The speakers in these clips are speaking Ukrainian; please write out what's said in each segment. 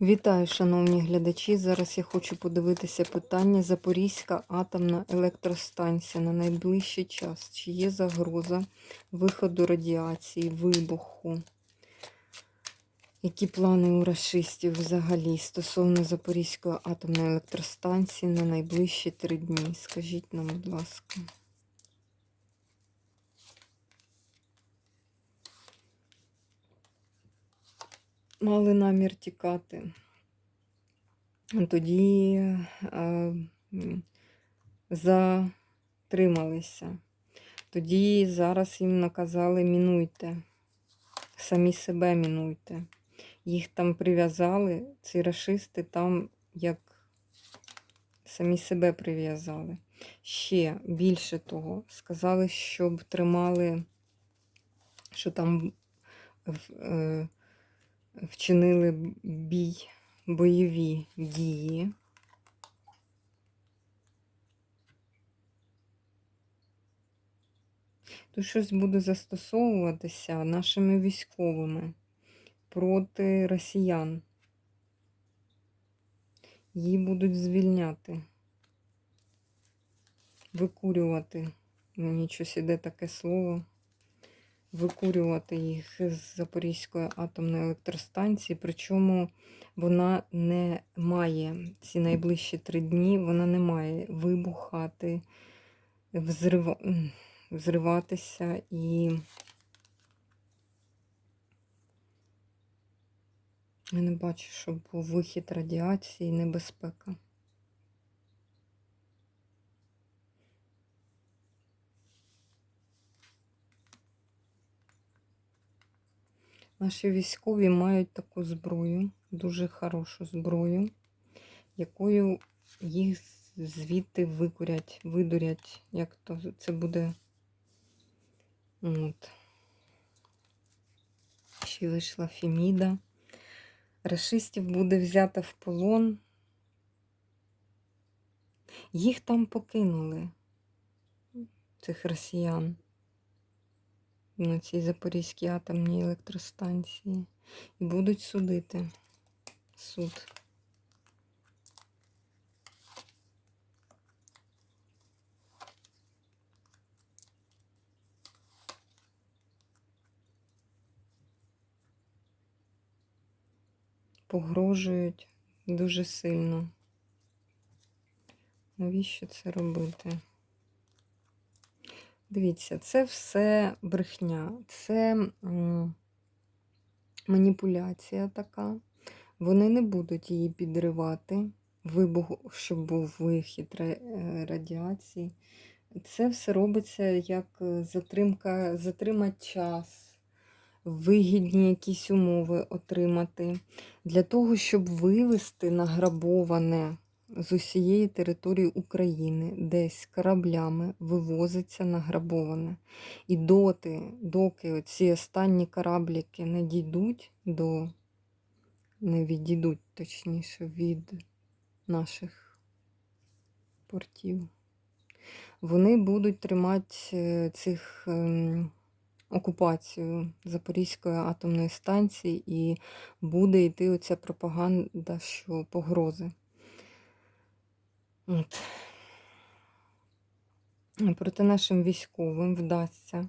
Вітаю, шановні глядачі. Зараз я хочу подивитися питання Запорізька атомна електростанція на найближчий час. Чи є загроза виходу радіації, вибуху? Які плани у расистів взагалі стосовно Запорізької атомної електростанції на найближчі три дні? Скажіть нам, будь ласка. Мали намір тікати. Тоді е, затрималися. Тоді зараз їм наказали мінуйте. Самі себе мінуйте. Їх там прив'язали, ці рашисти там як самі себе прив'язали. Ще більше того, сказали, щоб тримали, що там е, вчинили бій, бойові дії. Тут щось буде застосовуватися нашими військовими проти росіян. Її будуть звільняти, викурювати. Мені щось іде таке слово. Викурювати їх з Запорізької атомної електростанції, причому вона не має ці найближчі три дні, вона не має вибухати, взрива... м, взриватися і я не бачу, щоб був вихід радіації, небезпека. Наші військові мають таку зброю, дуже хорошу зброю, якою їх звідти викурять, видурять, як то це буде. От. Ще вийшла Феміда. Рашистів буде взято в полон. Їх там покинули, цих росіян на цій Запорізькій атомній електростанції і будуть судити суд. Погрожують дуже сильно. Навіщо це робити? Дивіться, це все брехня, це маніпуляція така. Вони не будуть її підривати, вибух, щоб був вихід е, радіації. Це все робиться як е, затримка, затримати час, вигідні якісь умови отримати, для того, щоб вивести награбоване з усієї території України, десь кораблями вивозиться награбоване. І доти, доки ці останні корабліки не дійдуть до, не відійдуть, точніше, від наших портів, вони будуть тримати е, цих ем, окупацію Запорізької атомної станції, і буде йти оця пропаганда, що погрози. От. Проте нашим військовим вдасться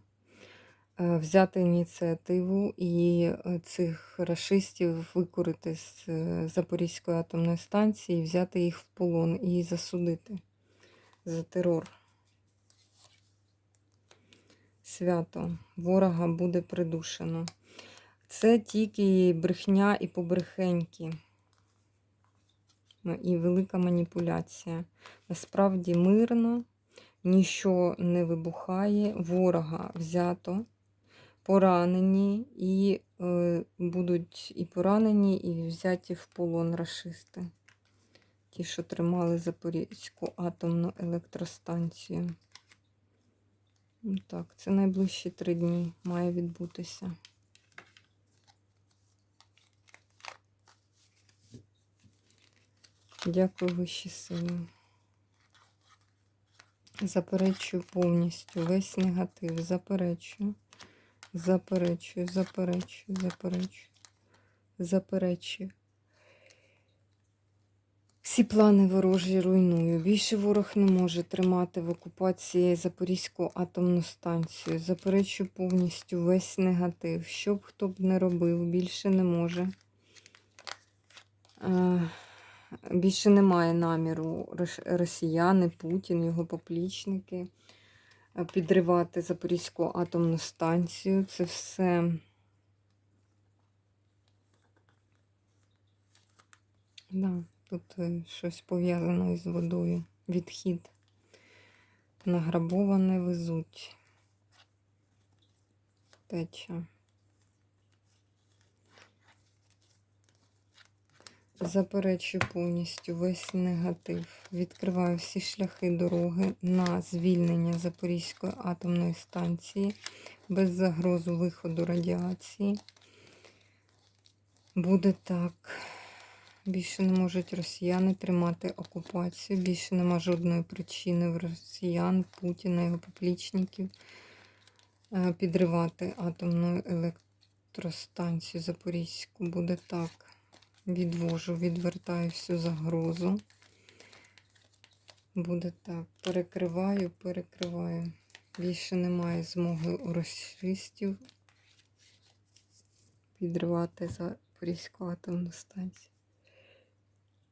е, взяти ініціативу і е, цих рашистів викурити з е, Запорізької атомної станції, взяти їх в полон і засудити за терор. Свято ворога буде придушено. Це тільки брехня і побрехеньки. Ну, і велика маніпуляція. Насправді мирно, нічого не вибухає, ворога взято, поранені, і е, будуть і поранені, і взяті в полон рашисти. Ті, що тримали Запорізьку атомну електростанцію. Так, це найближчі три дні має відбутися. Дякую вищі сили. Заперечую повністю весь негатив. Заперечую. Заперечую, заперечую, заперечую. Заперечую. Всі плани ворожі руйную. Більше ворог не може тримати в окупації Запорізьку атомну станцію. Заперечу повністю весь негатив. Що б хто б не робив, більше не може. Більше немає наміру росіяни, Путін, його поплічники е, підривати Запорізьку атомну станцію. Це все. Да, тут е, щось пов'язано із водою. Відхід. Награбоване везуть. Теча. Заперечую повністю весь негатив. Відкриваю всі шляхи дороги на звільнення Запорізької атомної станції без загрозу виходу радіації. Буде так. Більше не можуть росіяни тримати окупацію. Більше нема жодної причини в росіян, Путіна, його поплічників е, підривати атомну електростанцію Запорізьку. Буде так. Відвожу, відвертаю всю загрозу. Буде так. Перекриваю, перекриваю. Більше немає змоги у розчистів, підривати Запорізьку атомну станцію.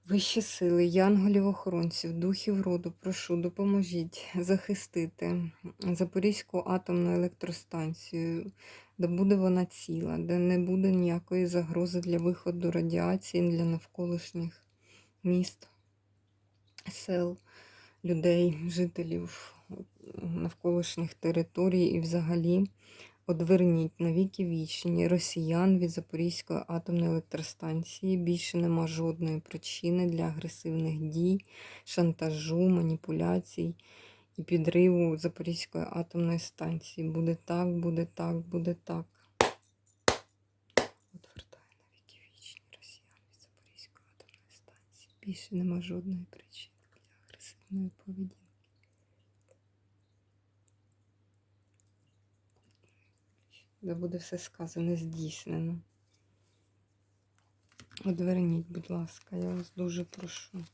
Вищі сили, янголів-охоронців, духів роду, прошу, допоможіть захистити Запорізьку атомну електростанцію, де буде вона ціла, де не буде ніякої загрози для виходу радіації для навколишніх міст, сел, людей, жителів навколишніх територій і взагалі одверніть навіки вічні росіян від Запорізької атомної електростанції. Більше нема жодної причини для агресивних дій, шантажу, маніпуляцій і підриву Запорізької атомної станції. Буде так, буде так, буде так. Отвертаю навіки вічні росіян від Запорізької атомної станції. Більше нема жодної причини для агресивної поведінки. Де буде все сказане, здійснено. Одверніть, будь ласка, я вас дуже прошу.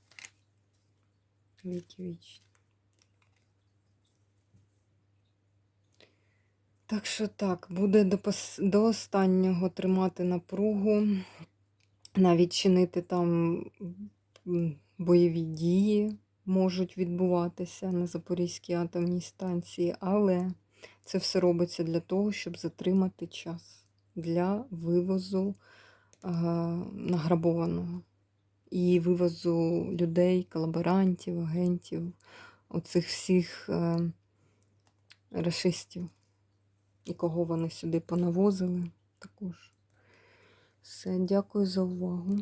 Віки вічні. Так що так, буде до, до останнього тримати напругу, навіть чинити там бойові дії можуть відбуватися на Запорізькій атомній станції, але це все робиться для того, щоб затримати час для вивозу е, награбованого і вивозу людей, колаборантів, агентів, оцих всіх е, расистів, і кого вони сюди понавозили також. Все, дякую за увагу.